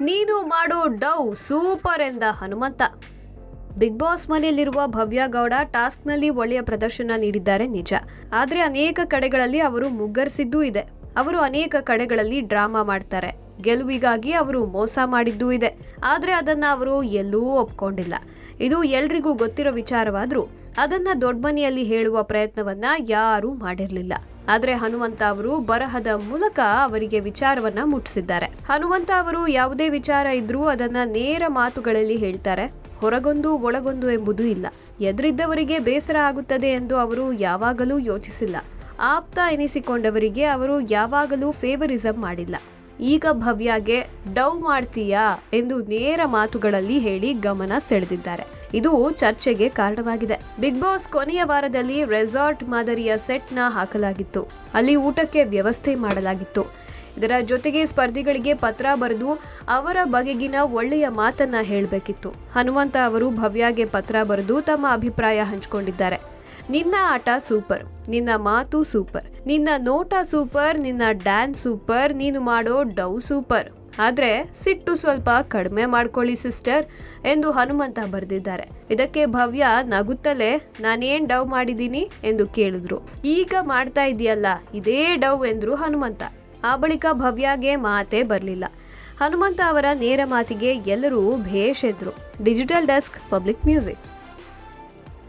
ನೀನು ಮಾಡೋ ಡೌ, ಸೂಪರ್ ಎಂದ ಹನುಮಂತ. ಬಿಗ್ ಬಾಸ್ ಮನೆಯಲ್ಲಿರುವ ಭವ್ಯ ಗೌಡ ಟಾಸ್ಕ್ನಲ್ಲಿ ಒಳ್ಳೆಯ ಪ್ರದರ್ಶನ ನೀಡಿದ್ದಾರೆ ನಿಜ. ಆದರೆ ಅನೇಕ ಕಡೆಗಳಲ್ಲಿ ಅವರು ಮುಗ್ಗರಿಸಿದ್ದೂ ಇದೆ. ಅವರು ಅನೇಕ ಕಡೆಗಳಲ್ಲಿ ಡ್ರಾಮಾ ಮಾಡ್ತಾರೆ. ಗೆಲುವಿಗಾಗಿ ಅವರು ಮೋಸ ಮಾಡಿದ್ದೂ ಇದೆ. ಆದರೆ ಅದನ್ನ ಅವರು ಎಲ್ಲೂ ಒಪ್ಕೊಂಡಿಲ್ಲ. ಇದು ಎಲ್ರಿಗೂ ಗೊತ್ತಿರೋ ವಿಚಾರವಾದ್ರೂ ಅದನ್ನ ದೊಡ್ಡಮನೆಯಲ್ಲಿ ಹೇಳುವ ಪ್ರಯತ್ನವನ್ನ ಯಾರೂ ಮಾಡಿರಲಿಲ್ಲ. ಆದ್ರೆ ಹನುಮಂತ ಅವರು ಬರಹದ ಮೂಲಕ ಅವರಿಗೆ ವಿಚಾರವನ್ನ ಮುಟ್ಟಿಸಿದ್ದಾರೆ. ಹನುಮಂತ ಅವರು ಯಾವುದೇ ವಿಚಾರ ಇದ್ರೂ ಅದನ್ನ ನೇರ ಮಾತುಗಳಲ್ಲಿ ಹೇಳ್ತಾರೆ. ಹೊರಗೊಂದು ಒಳಗೊಂದು ಎಂಬುದು ಇಲ್ಲ. ಎದುರಿದ್ದವರಿಗೆ ಬೇಸರ ಆಗುತ್ತದೆ ಎಂದು ಅವರು ಯಾವಾಗಲೂ ಯೋಚಿಸಿಲ್ಲ. ಆಪ್ತ ಎನಿಸಿಕೊಂಡವರಿಗೆ ಅವರು ಯಾವಾಗಲೂ ಫೇವರಿಸಂ ಮಾಡಿಲ್ಲ. ಈಗ ಭವ್ಯಾಗೆ ಡೌ ಮಾಡ್ತೀಯಾ ಎಂದು ನೇರ ಮಾತುಗಳಲ್ಲಿ ಹೇಳಿ ಗಮನ ಸೆಳೆದಿದ್ದಾರೆ. ಇದು ಚರ್ಚೆಗೆ ಕಾರಣವಾಗಿದೆ. ಬಿಗ್ ಬಾಸ್ ಕೊನೆಯ ವಾರದಲ್ಲಿ ರೆಸಾರ್ಟ್ ಮಾದರಿಯ ಸೆಟ್ನ ಹಾಕಲಾಗಿತ್ತು. ಅಲ್ಲಿ ಊಟಕ್ಕೆ ವ್ಯವಸ್ಥೆ ಮಾಡಲಾಗಿತ್ತು. ಇದರ ಜೊತೆಗೆ ಸ್ಪರ್ಧಿಗಳಿಗೆ ಪತ್ರ ಬರೆದು ಅವರ ಬಗೆಗಿನ ಒಳ್ಳೆಯ ಮಾತನ್ನ ಹೇಳಬೇಕಿತ್ತು. ಹನುಮಂತ ಅವರು ಭವ್ಯಾಗೆ ಪತ್ರ ಬರೆದು ತಮ್ಮ ಅಭಿಪ್ರಾಯ ಹಂಚಿಕೊಂಡಿದ್ದಾರೆ. ನಿನ್ನ ಆಟ ಸೂಪರ್, ನಿನ್ನ ಮಾತು ಸೂಪರ್, ನಿನ್ನ ನೋಟ ಸೂಪರ್, ನಿನ್ನ ಡ್ಯಾನ್ಸ್ ಸೂಪರ್, ನೀನು ಮಾಡೋ ಡೌ ಸೂಪರ್. ಆದ್ರೆ ಸಿಟ್ಟು ಸ್ವಲ್ಪ ಕಡಿಮೆ ಮಾಡ್ಕೊಳ್ಳಿ ಸಿಸ್ಟರ್ ಎಂದು ಹನುಮಂತ ಬರೆದಿದ್ದಾರೆ. ಇದಕ್ಕೆ ಭವ್ಯ ನಗುತ್ತಲೇ, ನಾನೇನ್ ಡವ್ ಮಾಡಿದ್ದೀನಿ ಎಂದು ಕೇಳಿದ್ರು. ಈಗ ಮಾಡ್ತಾ ಇದೆಯಲ್ಲ, ಇದೇ ಡವ್ ಎಂದ್ರು ಹನುಮಂತ. ಆ ಬಳಿಕ ಭವ್ಯಗೆ ಮಾತೇ ಬರಲಿಲ್ಲ. ಹನುಮಂತ ಅವರ ನೇರ ಮಾತಿಗೆ ಎಲ್ಲರೂ ಭೇಷ್ ಎದ್ರು. Digital desk, public music.